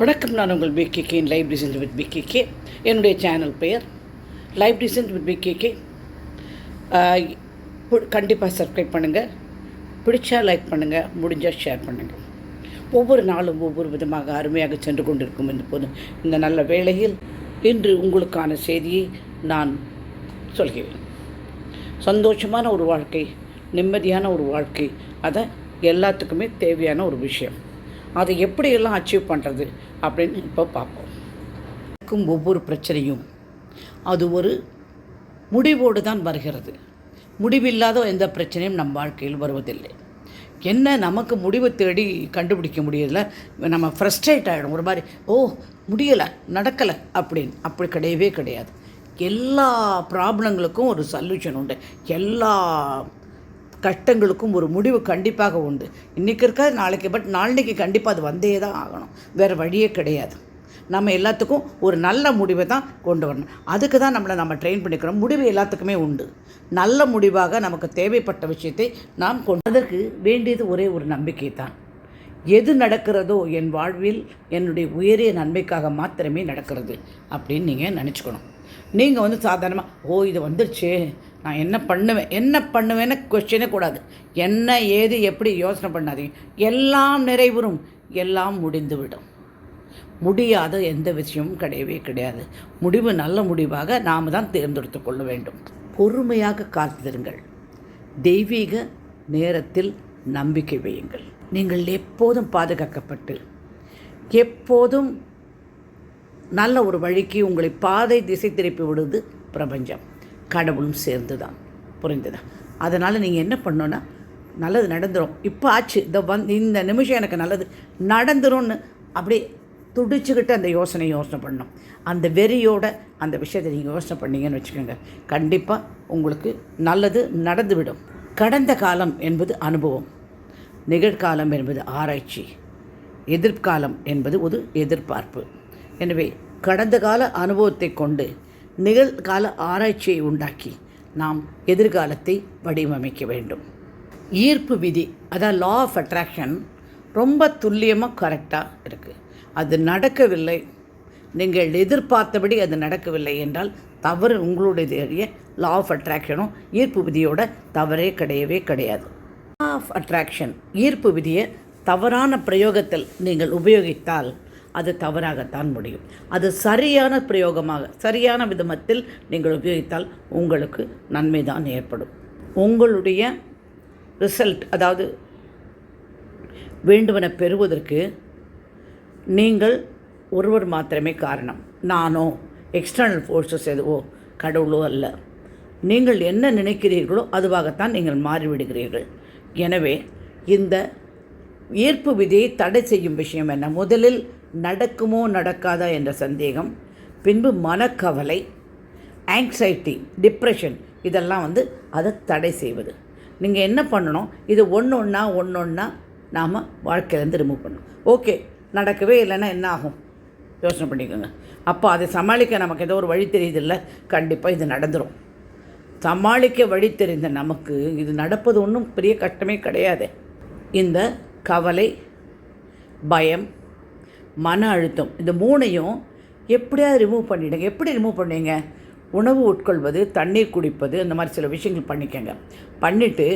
வணக்கம் நான் உங்கள் PKK live designs with PKK என்னுடைய சேனல் பெயர் லைவ் டிசைன்ஸ் வித் பிகேகே கண்டிப்பாக சப்ஸ்கிரைப் பண்ணுங்கள் பிடிச்சா லைக் பண்ணுங்கள் முடிஞ்சால் ஷேர் பண்ணுங்கள் ஒவ்வொரு நாளும் ஒவ்வொரு விதமாக அருமையாக சென்று கொண்டிருக்கும் இந்த போதும் இந்த நல்ல வேளையில் இன்று உங்களுக்கான செய்தியை நான் சொல்கிறேன். சந்தோஷமான ஒரு வாழ்க்கை நிம்மதியான ஒரு வாழ்க்கை அதை எல்லாத்துக்குமே தேவையான ஒரு விஷயம். அதை எப்படியெல்லாம் அச்சீவ் பண்ணுறது அப்படின்னு இப்போ பார்ப்போம். இருக்கும் ஒவ்வொரு பிரச்சனையும். அது ஒரு முடிவோடு தான் வருகிறது. முடிவில்லாத எந்த பிரச்சனையும் நம் வாழ்க்கையில் வருவதில்லை. என்ன நமக்கு முடிவு தேடி கண்டுபிடிக்க முடியல நம்ம ஃப்ரஸ்ட்ரேட் ஆகிடும் ஒரு மாதிரி ஓ முடியலை நடக்கலை அப்படின்னு. அப்படி கிடையவே கிடையாது. எல்லா ப்ராப்ளங்களுக்கும் ஒரு சொல்யூஷன் உண்டு. எல்லா கஷ்டங்களுக்கும் ஒரு முடிவு கண்டிப்பாக உண்டு. இன்றைக்கி இருக்காது நாளைக்கு பட் நாளைக்கு கண்டிப்பாக அது வந்தே தான் ஆகணும். வேறு வழியே கிடையாது. நம்ம எல்லாத்துக்கும் ஒரு நல்ல முடிவை தான் கொண்டு வரணும். அதுக்கு தான் நம்மளை நம்ம ட்ரெயின் பண்ணிக்கிறோம். முடிவு எல்லாத்துக்குமே உண்டு. நல்ல முடிவாக நமக்கு தேவைப்பட்ட விஷயத்தை நாம் கொண்டு அதற்கு வேண்டியது ஒரே ஒரு நம்பிக்கை தான். எது நடக்கிறதோ என் வாழ்வில் என்னுடைய உயரிய நன்மைக்காக மாத்திரமே நடக்கிறது அப்படின்னு நீங்கள் நினச்சிக்கணும். நீங்கள் வந்து சாதாரணமாக ஓ இது வந்துருச்சு. நான் என்ன பண்ணுவேன் என்ன பண்ணுவேன்னு கொஸ்டினே கூடாது. என்ன ஏது எப்படி யோசனை பண்ணாதீங்க. எல்லாம் நிறைவுறும். எல்லாம் முடிந்துவிடும். முடியாத எந்த விஷயமும் கிடையவே கிடையாது. முடிவு நல்ல முடிவாக நாம் தான் தேர்ந்தெடுத்து கொள்ள வேண்டும். பொறுமையாக காத்திருங்கள். தெய்வீக நேரத்தில் நம்பிக்கை வையுங்கள். நீங்கள் எப்போதும் பாதுகாக்கப்பட்டு எப்போதும் நல்ல ஒரு வழிக்கு உங்களை பாதை திசை திருப்பி விடுவது பிரபஞ்சம். கடவுளும் சேர்ந்து தான் புரிந்ததா? அதனால் நீங்கள் என்ன பண்ணோன்னா நல்லது நடந்துடும் இப்போ ஆச்சு. இந்த வந் இந்த நிமிஷம் எனக்கு நல்லது நடந்துரும்னு அப்படியே துடிச்சுக்கிட்டு அந்த யோசனை யோசனை பண்ணணும். அந்த வெறியோட அந்த விஷயத்தை நீங்கள் யோசனை பண்ணீங்கன்னு வச்சுக்கோங்க. கண்டிப்பாக உங்களுக்கு நல்லது நடந்துவிடும். கடந்த காலம் என்பது அனுபவம். நிகழ்காலம் என்பது ஆராய்ச்சி. எதிர்காலம் என்பது ஒரு எதிர்பார்ப்பு. எனவே கடந்த கால அனுபவத்தை கொண்டு நிகழ்கால ஆராய்ச்சியை உண்டாக்கி நாம் எதிர்காலத்தை வடிவமைக்க வேண்டும். ஈர்ப்பு விதி அதாவது லா ஆஃப் அட்ராக்ஷன் ரொம்ப துல்லியமாக கரெக்டாக இருக்குது அது நடக்கவில்லை. நீங்கள் எதிர்பார்த்தபடி அது நடக்கவில்லை என்றால் தவறு உங்களுடைய லா ஆஃப் அட்ராக்ஷனும் ஈர்ப்பு விதியோட தவறே கிடையவே கிடையாது. லா ஆஃப் அட்ராக்ஷன் ஈர்ப்பு விதியை தவறான பிரயோகத்தில் நீங்கள் உபயோகித்தால் அது தவறாகத்தான் முடியும். அது சரியான பிரயோகமாக சரியான விதமத்தில் நீங்கள் உபயோகித்தால் உங்களுக்கு நன்மை தான் ஏற்படும். உங்களுடைய ரிசல்ட் அதாவது வேண்டுவன பெறுவதற்கு நீங்கள் ஒருவர் மாத்திரமே காரணம். நானோ எக்ஸ்டர்னல் ஃபோர்ஸஸ் எதுவோ கடவுளோ அல்ல. நீங்கள் என்ன நினைக்கிறீர்களோ அதுவாகத்தான் நீங்கள் மாறிவிடுகிறீர்கள். எனவே இந்த ஈர்ப்பு விதியை தடை செய்யும் விஷயம் என்ன? முதலில் நடக்குமோ நடக்காதா என்ற சந்தேகம் பின்பு மனக்கவலை ஆங்ஸைட்டி டிப்ரெஷன் இதெல்லாம் வந்து அதை தடை செய்வது. நீங்கள் என்ன பண்ணணும்? இது ஒன்று ஒன்றா ஒன்று ஒன்றா நாம் வாழ்க்கையிலேருந்து ரிமூவ் பண்ணணும். ஓகே நடக்கவே இல்லைன்னா என்ன ஆகும்? யோசனை பண்ணிக்கோங்க. அப்போ அதை சமாளிக்க நமக்கு ஏதோ ஒரு வழி தெரியுது இல்லை கண்டிப்பாக இது நடந்துடும் சமாளிக்க வழி தெரிந்த நமக்கு இது நடப்பது ஒன்றும் பெரிய கஷ்டமே கிடையாது. இந்த கவலை பயம் மன அழுத்தம். இந்த மூணையும் எப்படியாவது ரிமூவ் பண்ணிவிடுங்க எப்படி ரிமூவ் பண்ணுவீங்க உணவு உட்கொள்வது தண்ணீர் குடிப்பது இந்த மாதிரி சில விஷயங்கள் பண்ணிக்கங்க. பண்ணிவிட்டு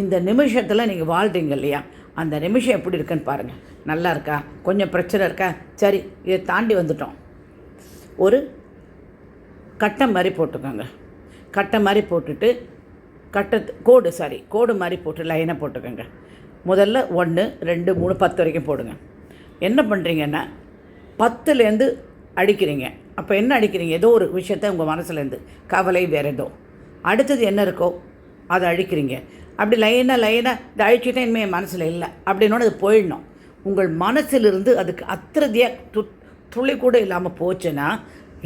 இந்த நிமிஷத்தில் நீங்கள் வாழ்கிறீங்க இல்லையா? அந்த நிமிஷம் எப்படி இருக்குன்னு பாருங்கள் நல்லா இருக்கா? கொஞ்சம் பிரச்சனை இருக்கா? சரி இதை தாண்டி வந்துட்டோம். ஒரு கட்டம் மாதிரி போட்டுக்கோங்க. கட்டம் மாதிரி போட்டுட்டு கட்டத்து கோடு சாரி கோடு மாதிரி போட்டு லைனை போட்டுக்கோங்க. முதல்ல ஒன்று ரெண்டு மூணு பத்து வரைக்கும் போடுங்க. என்ன பண்ணுறீங்கன்னா பத்துலேருந்து அடிக்கிறீங்க. அப்போ என்ன அடிக்கிறீங்க? ஏதோ ஒரு விஷயத்த உங்கள் மனசுலேருந்து கவலை வேறு ஏதோ அடுத்தது என்ன இருக்கோ அதை அழிக்கிறீங்க. அப்படி லைனாக லைனாக இதை அழிச்சிட்டே இனிமேல் என் மனசில் இல்லை. அப்படின்னோட அது போயிடணும். உங்கள் மனசிலிருந்து அதுக்கு அத்திரதியாக து துளி கூட இல்லாமல் போச்சுன்னா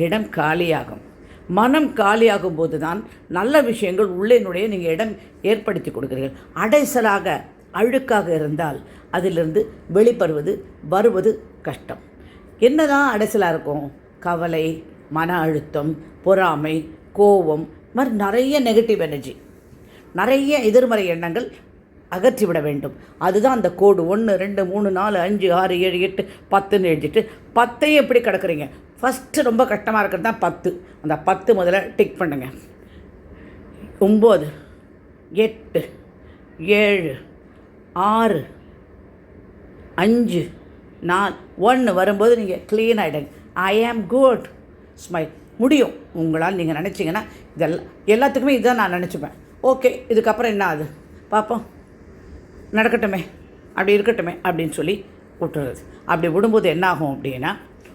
இடம் காலியாகும். மனம் காலியாகும் போது தான் நல்ல விஷயங்கள் உள்ளே நுழைய நீங்கள் இடம் ஏற்படுத்தி கொடுக்குறீர்கள். அடைசலாக அழுக்காக இருந்தால் அதிலிருந்து வெளிப்படுவது வருவது கஷ்டம். என்னதான் அடைசலாக இருக்கும்? கவலை மன அழுத்தம் பொறாமை கோபம் மாதிரி நிறைய நெகட்டிவ் எனர்ஜி நிறைய எதிர்மறை எண்ணங்கள் அகற்றிவிட வேண்டும். அதுதான் அந்த கோடு. ஒன்று ரெண்டு மூணு நாலு அஞ்சு ஆறு ஏழு எட்டு பத்துன்னு எழுதிட்டு பத்தையும் எப்படி கிடக்குறீங்க? ஃபஸ்ட்டு ரொம்ப கஷ்டமாக இருக்கிறது தான் பத்து. அந்த பத்து முதல்ல டிக் பண்ணுங்கள் ஒம்பது எட்டு ஏழு ஆறு. அஞ்சு. நாலு ஒன்று வரும்போது நீங்கள் க்ளீன் ஆகிடுங்க ஐ ஆம் குட் ஸ்மைல் முடியும். உங்களால் நீங்கள் நினச்சிங்கன்னா இதெல்லாம் எல்லாத்துக்குமே இதுதான் நான் நினச்சிப்பேன். ஓகே இதுக்கப்புறம் என்ன ஆகுது? பார்ப்போம் நடக்கட்டுமே. அப்படி இருக்கட்டுமே அப்படின்னு சொல்லி விட்டுறது. அப்படி விடும்போது என்ன ஆகும் அப்படின்னா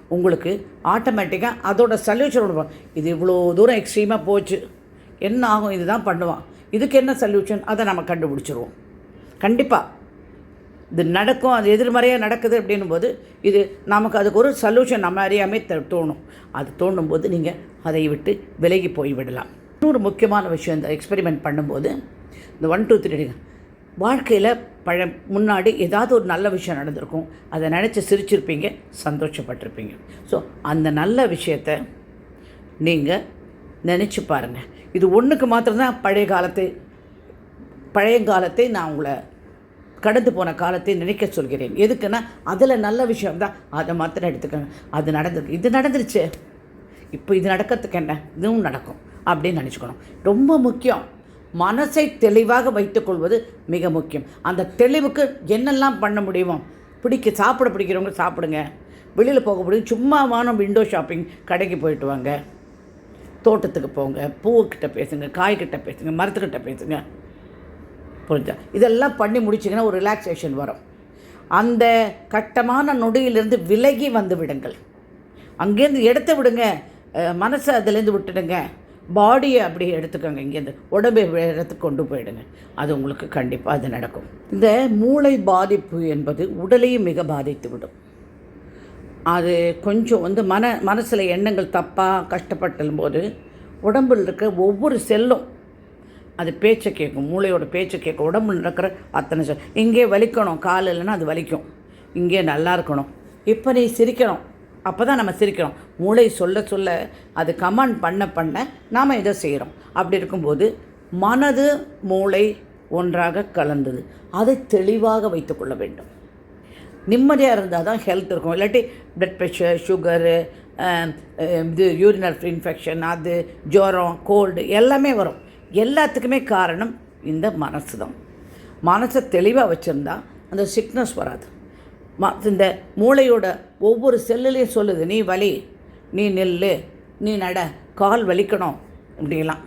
உங்களுக்கு ஆட்டோமேட்டிக்காக அதோட சல்யூஷன் விடுவோம் இது இவ்வளோ தூரம் எக்ஸ்ட்ரீமாக போச்சு. என்ன ஆகும்? இதுதான் பண்ணுவான். இதுக்கு என்ன சொல்யூஷன் அதை நம்ம கண்டுபிடிச்சிருவோம். கண்டிப்பாக இது நடக்கும் அது எதிர்மறையாக நடக்குது அப்படின்னும் போது இது நமக்கு அதுக்கு ஒரு சொல்யூஷன் நம்ம அறியாமே தோணும். அது தோணும் போது நீங்கள் அதை விட்டு விலகி போய் விடலாம். இன்னொரு முக்கியமான விஷயம் இந்த எக்ஸ்பெரிமெண்ட் பண்ணும்போது இந்த ஒன் டூ த்ரீ வாழ்க்கையில் பழ முன்னாடி ஏதாவது ஒரு நல்ல விஷயம் நடந்திருக்கும். அதை நினச்சி சிரிச்சிருப்பீங்க சந்தோஷப்பட்டிருப்பீங்க. ஸோ அந்த நல்ல விஷயத்தை நீங்கள் நினச்சி பாருங்கள் இது ஒன்றுக்கு மாத்திரம்தான் பழைய காலத்து பழைய காலத்தை நான் உங்களை கடந்து போன காலத்தை நினைக்க சொல்கிறேன். எதுக்குன்னா அதில் நல்ல விஷயம் தான். அதை மாத்திரம் எடுத்துக்கோங்க. அது நடந்திருக்கு. இது நடந்துருச்சு. இப்போ இது நடக்கிறதுக்கு என்ன? இதுவும் நடக்கும். அப்படின்னு நினச்சிக்கணும். ரொம்ப முக்கியம். மனசை தெளிவாக வைத்துக்கொள்வது மிக முக்கியம். அந்த தெளிவுக்கு என்னெல்லாம் பண்ண முடியுமோ பிடிக்க சாப்பிட பிடிக்கிறவங்க சாப்பிடுங்க. வெளியில் போக முடியும். சும்மா வானம் விண்டோ ஷாப்பிங் கடைக்கு போயிட்டு வாங்க. தோட்டத்துக்கு போங்க. பூக்கிட்ட பேசுங்க காய்கிட்ட பேசுங்க மரத்துக்கிட்ட பேசுங்க. புரிஞ்சா? இதெல்லாம் பண்ணி முடிச்சிங்கன்னா ஒரு ரிலாக்ஸேஷன் வரும். அந்த கட்டமான நொடியிலிருந்து விலகி வந்து விடுங்கள். அங்கேருந்து எடுத்து விடுங்க. மனசை அதுலேருந்து விட்டுடுங்க. பாடியை அப்படியே எடுத்துக்கோங்க. இங்கேருந்து உடம்பை வேறு இடத்துக்கு கொண்டு போயிடுங்க. அது உங்களுக்கு கண்டிப்பாக அது நடக்கும். இந்த மூளை பாதிப்பு என்பது உடலையும் மிக பாதித்து விடும். அது கொஞ்சம் வந்து மன மனசில் எண்ணங்கள் தப்பாக கஷ்டப்பட்டும் போது உடம்பில் இருக்க ஒவ்வொரு செல்லும் அது பேச்சை கேட்கும் மூளையோட பேச்சை கேட்கும் உடம்புல இருக்கிற அத்தனை செல் இங்கே வலிக்கணும் கால் இல்லைன்னா அது வலிக்கும். இங்கே நல்லா இருக்கணும். இப்போ நீ சிரிக்கணும். அப்போ தான் நம்ம சிரிக்கிறோம் மூளை சொல்ல சொல்ல அது கமாண்ட் பண்ண பண்ண நாம் இதை செய்கிறோம். அப்படி இருக்கும்போது மனது மூளை ஒன்றாக கலந்தது. அதை தெளிவாக வைத்துக்கொள்ள வேண்டும். நிம்மதியாக இருந்தால் தான் ஹெல்த் இருக்கும். இல்லாட்டி பிளட் ப்ரெஷர் சுகரு இது யூரினல் இன்ஃபெக்ஷன் அது ஜுரம் கோல்டு எல்லாமே வரும். எல்லாத்துக்குமே காரணம் இந்த மனசு தான் மனசை தெளிவாக வச்சுருந்தா அந்த சிக்னஸ் வராது. ம இந்த மூளையோட ஒவ்வொரு செல்லுலேயும் சொல்லுது நீ வலி நீ நெல்லு நீ நட கால் வலிக்கணும் அப்படிலாம்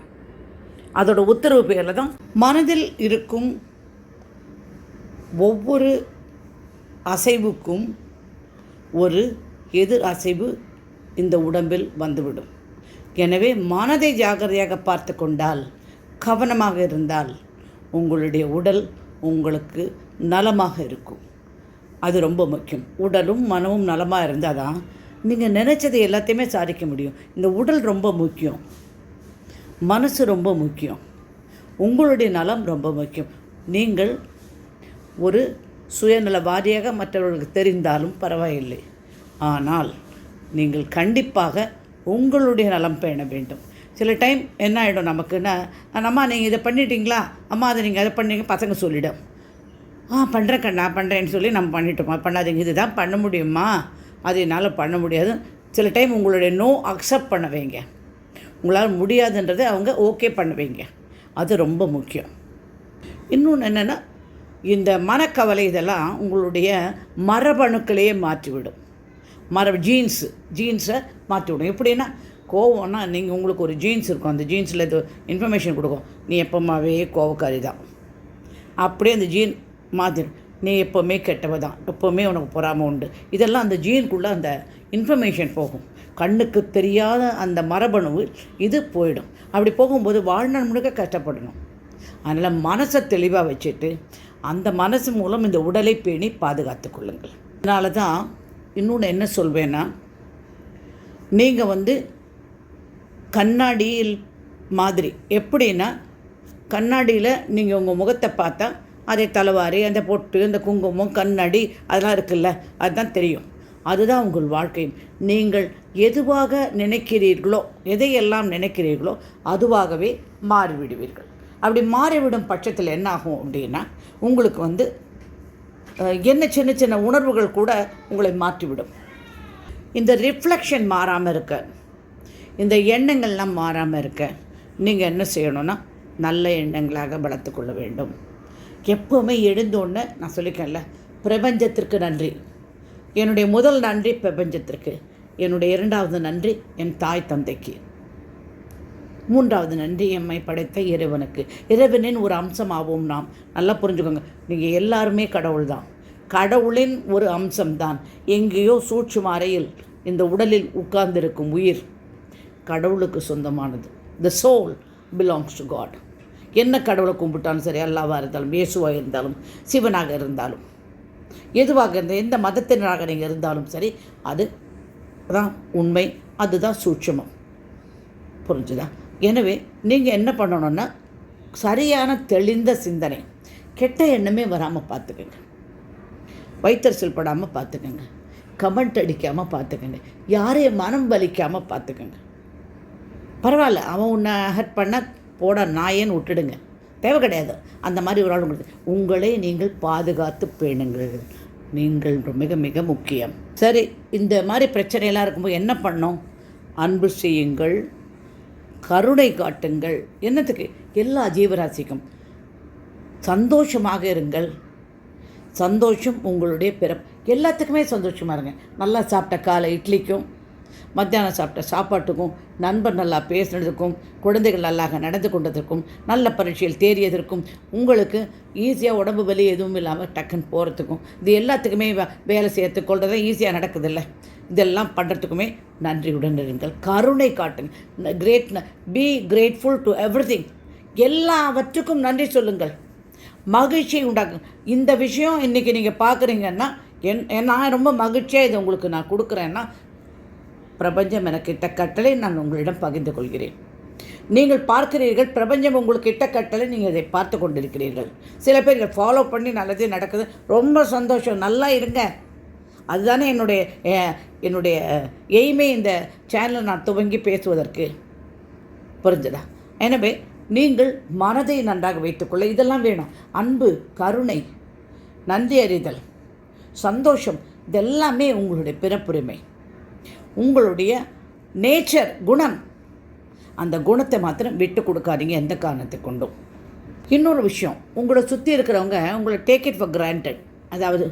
அதோட உத்தரவு பேரில் தான் மனதில் இருக்கும் ஒவ்வொரு அசைவுக்கும் ஒரு எதிர் அசைவு இந்த உடம்பில் வந்துவிடும். எனவே மனதை ஜாக்கிரதையாக பார்த்து கொண்டால் கவனமாக இருந்தால் உங்களுடைய உடல் உங்களுக்கு நலமாக இருக்கும். அது ரொம்ப முக்கியம். உடலும் மனமும் நலமாக இருந்தால் தான் நீங்கள் நினச்சதை எல்லாத்தையுமே சாதிக்க முடியும். இந்த உடல் ரொம்ப முக்கியம். மனசு ரொம்ப முக்கியம். உங்களுடைய நலம் ரொம்ப முக்கியம். நீங்கள் ஒரு சுயநலவாதியாக மற்றவர்களுக்கு தெரிந்தாலும் பரவாயில்லை. ஆனால் நீங்கள் கண்டிப்பாக உங்களுடைய நலம் பேண வேண்டும். சில டைம் என்ன ஆகிடும் நமக்குன்னா அம்மா நீங்கள் இதை பண்ணிட்டீங்களா? அம்மா அதை நீங்கள் அதை பண்ணீங்க பசங்க சொல்லிடும். ஆ பண்ணுறேன் கண்ணா பண்ணுறேன்னு சொல்லி நம்ம பண்ணிட்டோமா? பண்ணாதீங்க. இதுதான் பண்ண முடியுமா? அது என்னால் பண்ண முடியாது. சில டைம் உங்களுடைய நோ அக்செப்ட் பண்ண வைங்க. உங்களால் முடியாதுன்றதை அவங்க ஓகே பண்ண வைங்க. அது ரொம்ப முக்கியம். இன்னொன்று என்னென்னா இந்த மனக்கவலை இதெல்லாம் உங்களுடைய மரபணுக்களையே மாற்றிவிடும். மர ஜீன்ஸு ஜீன்ஸை மாற்றிவிடும். எப்படின்னா கோவம்னா நீங்கள் உங்களுக்கு ஒரு ஜீன்ஸ் இருக்கும். அந்த ஜீன்ஸில் இது இன்ஃபர்மேஷன் கொடுக்கும். நீ எப்போமாவே கோவக்காரி தான் அப்படியே அந்த ஜீன் மாற்றிடும் நீ எப்போவுமே கெட்டவ தான் எப்போவுமே உனக்கு பொறாமை உண்டு. இதெல்லாம் அந்த ஜீனுக்குள்ளே அந்த இன்ஃபர்மேஷன் போகும். கண்ணுக்கு தெரியாத அந்த மரபணு இது போயிடும். அப்படி போகும்போது வாழ்நாள் முழுக்க கஷ்டப்படணும். அதனால் மனசை தெளிவாக வச்சுட்டு அந்த மனசு மூலம் இந்த உடலை பேணி பாதுகாத்து கொள்ளுங்கள். அதனால தான் இன்னொன்று என்ன சொல்வேன்னா நீங்கள் வந்து கண்ணாடியில் மாதிரி. எப்படின்னா கண்ணாடியில் நீங்கள் உங்கள் முகத்தை பார்த்தா அதே தலைவாரி அந்த பொட்டு அந்த குங்குமம் கண்ணாடி அதெல்லாம் இருக்குல்ல அதுதான் தெரியும். அதுதான் உங்கள் வாழ்க்கை. நீங்கள் எதுவாக நினைக்கிறீர்களோ எதையெல்லாம் நினைக்கிறீர்களோ அதுவாகவே மாறிவிடுவீர்கள். அப்படி மாறிவிடும் பட்சத்தில் என்ன ஆகும் அப்படின்னா உங்களுக்கு வந்து என்ன சின்ன சின்ன உணர்வுகள் கூட உங்களை மாற்றிவிடும். இந்த ரிஃப்ளெக்ஷன் மாறாமல் இருக்க இந்த எண்ணங்கள்லாம் மாறாமல் இருக்க. நீங்கள் என்ன செய்யணும்னா நல்ல எண்ணங்களாக வளர்த்துக்கொள்ள வேண்டும். எப்போவுமே எழுந்தோன்னு நான் சொல்லிக்கேன்ல பிரபஞ்சத்திற்கு நன்றி. என்னுடைய முதல் நன்றி பிரபஞ்சத்திற்கு. என்னுடைய இரண்டாவது நன்றி என் தாய் தந்தைக்கு. மூன்றாவது நன்றி எம்மை படைத்த இறைவனுக்கு. இறைவனின் ஒரு அம்சமாகவும் நாம் நல்லா புரிஞ்சுக்கோங்க. நீங்கள் எல்லாருமே கடவுள் தான். கடவுளின் ஒரு அம்சம்தான். எங்கேயோ சூட்சும அறையில் இந்த உடலில் உட்கார்ந்திருக்கும் உயிர். கடவுளுக்கு சொந்தமானது. The soul belongs to God என்ன கடவுளை கும்பிட்டாலும் சரி அல்லாவாக இருந்தாலும் இயேசுவாக இருந்தாலும் சிவனாக இருந்தாலும் எதுவாக இருந்த எந்த மதத்தினராக நீங்கள் இருந்தாலும் சரி அது தான் உண்மை அதுதான் சூட்சமம். புரிஞ்சுதா? எனவே நீங்கள் என்ன பண்ணணும்னா சரியான தெளிந்த சிந்தனை கெட்ட எண்ணமே வராமல் பார்த்துக்கோங்க. வைத்தறிச்சல் படாமல் பார்த்துக்கோங்க. கமெண்ட் அடிக்காமல் பார்த்துக்கோங்க. யாரையும் மனம் வலிக்காமல் பார்த்துக்கோங்க. பரவாயில்ல அவன் உன்னை ஹர்ட் பண்ண போட நாயேன்னு விட்டுடுங்க. தேவை கிடையாது. அந்த மாதிரி ஒரு ஆள் உங்களுக்கு. உங்களை நீங்கள் பாதுகாத்து பேணுங்கள். நீங்கள் மிக மிக முக்கியம். சரி இந்த மாதிரி பிரச்சனையெல்லாம் இருக்கும்போது என்ன பண்ணோம் அன்பு செய்யுங்கள். கருணை காட்டுங்கள். என்னத்துக்கு? எல்லா ஜீவராசிக்கும். சந்தோஷமாக இருங்கள். சந்தோஷம் உங்களுடைய பிறப்பு. எல்லாத்துக்குமே சந்தோஷமாக இருங்க. நல்லா சாப்பிட்ட காலை இட்லிக்கும். மத்தியானம் சாப்பிட்ட சாப்பாட்டுக்கும் நண்பர் நல்லா பேசுனதுக்கும் குழந்தைகள் நல்லாக நடந்து கொண்டதற்கும் நல்ல பரீட்சையில் தேறியதற்கும் உங்களுக்கு ஈஸியாக உடம்பு வலி எதுவும் இல்லாமல் டக்குன்னு போகிறதுக்கும் இது எல்லாத்துக்குமே வே- வேலை செய்யறதுக்கு கொள்றதே ஈஸியாக நடக்குதில்ல. இதெல்லாம் பண்ணுறதுக்குமே நன்றியுடன் இருங்கள் கருணை காட்டுங்க. Great be grateful to every எல்லாவற்றுக்கும் நன்றி சொல்லுங்கள். மகிழ்ச்சி உண்டாக்கும் இந்த விஷயம் இன்றைக்கி நீங்கள் பார்க்குறீங்கன்னா என் நான் ரொம்ப மகிழ்ச்சியாக இதை உங்களுக்கு நான் கொடுக்குறேன்னா பிரபஞ்சம் எனக்கு இட்ட கட்டளை நான் உங்களிடம் பகிர்ந்து கொள்கிறேன். நீங்கள் பார்க்கிறீர்கள் பிரபஞ்சம் உங்களுக்கு இட்ட கட்டளை நீங்கள் இதை பார்த்து கொண்டிருக்கிறீர்கள். சில பேர் இதை ஃபாலோ பண்ணி நல்லதே நடக்குது. ரொம்ப சந்தோஷம் நல்லா இருங்க. அதுதானே என்னுடைய என்னுடைய எய்மே இந்த சேனலை நான் துவங்கி பேசுவதற்கு. புரிஞ்சுதா? எனவே நீங்கள் மனதை நன்றாக வைத்துக்கொள்ள இதெல்லாம் வேணும். அன்பு கருணை நன்றி அறிதல் சந்தோஷம் இதெல்லாமே உங்களுடைய பிறப்புரிமை. உங்களுடைய நேச்சர் குணம். அந்த குணத்தை மாத்திரம் விட்டு கொடுக்காதீங்க எந்த காரணத்தை கொண்டும் இன்னொரு விஷயம் உங்களை சுற்றி இருக்கிறவங்க உங்களை டேக் இட் ஃபார் கிராண்டட் அதாவது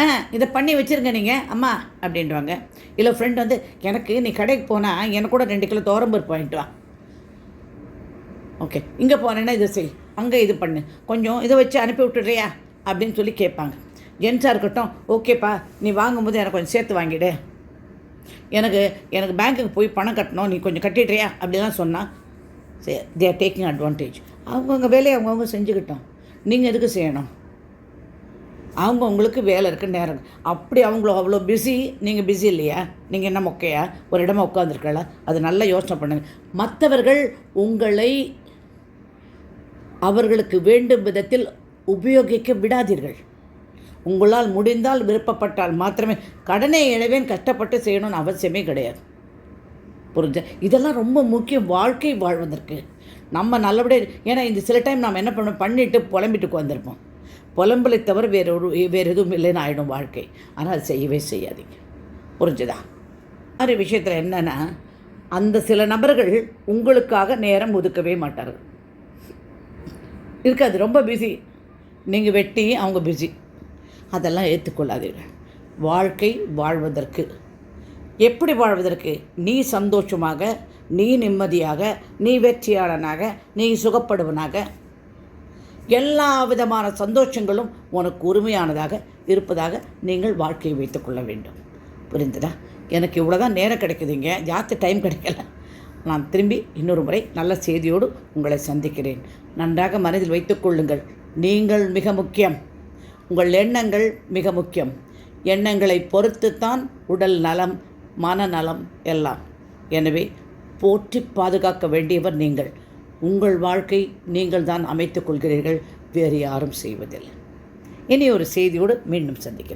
ஆ இதை பண்ணி வச்சுருங்க நீங்கள் அம்மா அப்படின்வாங்க இல்லை ஃப்ரெண்ட் வந்து எனக்கு நீ கடைக்கு போனால் எனக்கு கூட ரெண்டு கிலோ தோரம்பருப்பு வாங்கிட்டு வா. ஓகே இங்கே போனேன்னா இதை செய் அங்கே இது பண்ணு கொஞ்சம் இதை வச்சு அனுப்பி விட்டுடுறியா? அப்படின்னு சொல்லி கேட்பாங்க. ஜென்ஸாக இருக்கட்டும் ஓகேப்பா நீ வாங்கும்போது எனக்கு கொஞ்சம் சேர்த்து வாங்கிடு. எனக்கு எனக்கு பேங்க்குக்கு போய் பணம் கட்டணும் நீ கொஞ்சம் கட்டிடுறியா? அப்படிலாம் சொன்னால் சரி தே ஆர் டேக்கிங் அட்வான்டேஜ் அவங்கவுங்க வேலையை அவங்கவுங்க செஞ்சுக்கிட்டோம். நீங்கள் எதுக்கு செய்யணும்? அவங்க உங்களுக்கு வேலை இருக்குது நேரம் அப்படி அவங்கள அவ்வளோ பிஸி நீங்கள் பிஸி இல்லையா? நீங்கள் என்ன மொக்கையா? ஒரு இடமா உட்காந்துருக்கல அது நல்லா யோசனை பண்ணுங்கள் மற்றவர்கள் உங்களை அவர்களுக்கு வேண்டும் விதத்தில் உபயோகிக்க விடாதீர்கள். உங்களால் முடிந்தால் விருப்பப்பட்டால் மாத்திரமே. கடனை இழவேன் கஷ்டப்பட்டு செய்யணும்னு அவசியமே கிடையாது. புரிஞ்ச? இதெல்லாம் ரொம்ப முக்கியம். வாழ்க்கை வாழ்வதற்கு. நம்ம நல்லபடியாக ஏன்னா இந்த சில டைம் நாம் என்ன பண்ணோம் பண்ணிட்டு புலம்பிட்டு வந்திருப்போம். புலம்பலை தவிர வேறு ஒரு வேறு எதுவும் இல்லைன்னு ஆகிடும் வாழ்க்கை. ஆனால் அது செய்யவே செய்யாதீங்க. புரிஞ்சுதா? அது விஷயத்தில் என்னென்னா அந்த சில நபர்கள் உங்களுக்காக நேரம் ஒதுக்கவே மாட்டார்கள். இருக்காது. ரொம்ப பிஸி நீங்கள் வெட்டி அவங்க பிஸி அதெல்லாம் ஏற்றுக்கொள்ளாதீர்கள் வாழ்க்கை வாழ்வதற்கு. எப்படி வாழ்வதற்கு? நீ சந்தோஷமாக நீ நிம்மதியாக நீ வெற்றியாளனாக நீ சுகப்படுவனாக. எல்லா விதமான சந்தோஷங்களும் உனக்கு உரிமையானதாக இருப்பதாக நீங்கள் வாழ்க்கையை வைத்துக்கொள்ள வேண்டும். புரிந்ததா? எனக்கு இவ்வளோ தான் நேரம் கிடைக்குதுங்க. ஜாஸ்தி டைம் கிடைக்கல? நான் திரும்பி இன்னொரு முறை நல்ல செய்தியோடு உங்களை சந்திக்கிறேன். நன்றாக மனதில் வைத்துக்கொள்ளுங்கள் நீங்கள் மிக முக்கியம். உங்கள் எண்ணங்கள் மிக முக்கியம். எண்ணங்களை பொறுத்துத்தான் உடல் நலம் மனநலம் எல்லாம். எனவே போற்றி பாதுகாக்க வேண்டியவர் நீங்கள். உங்கள் வாழ்க்கை நீங்கள் தான் அமைத்துக் கொள்கிறீர்கள் வேறு யாரும் செய்வதில்லை. இனி ஒரு செய்தியோடு மீண்டும் சந்திக்கிறேன்.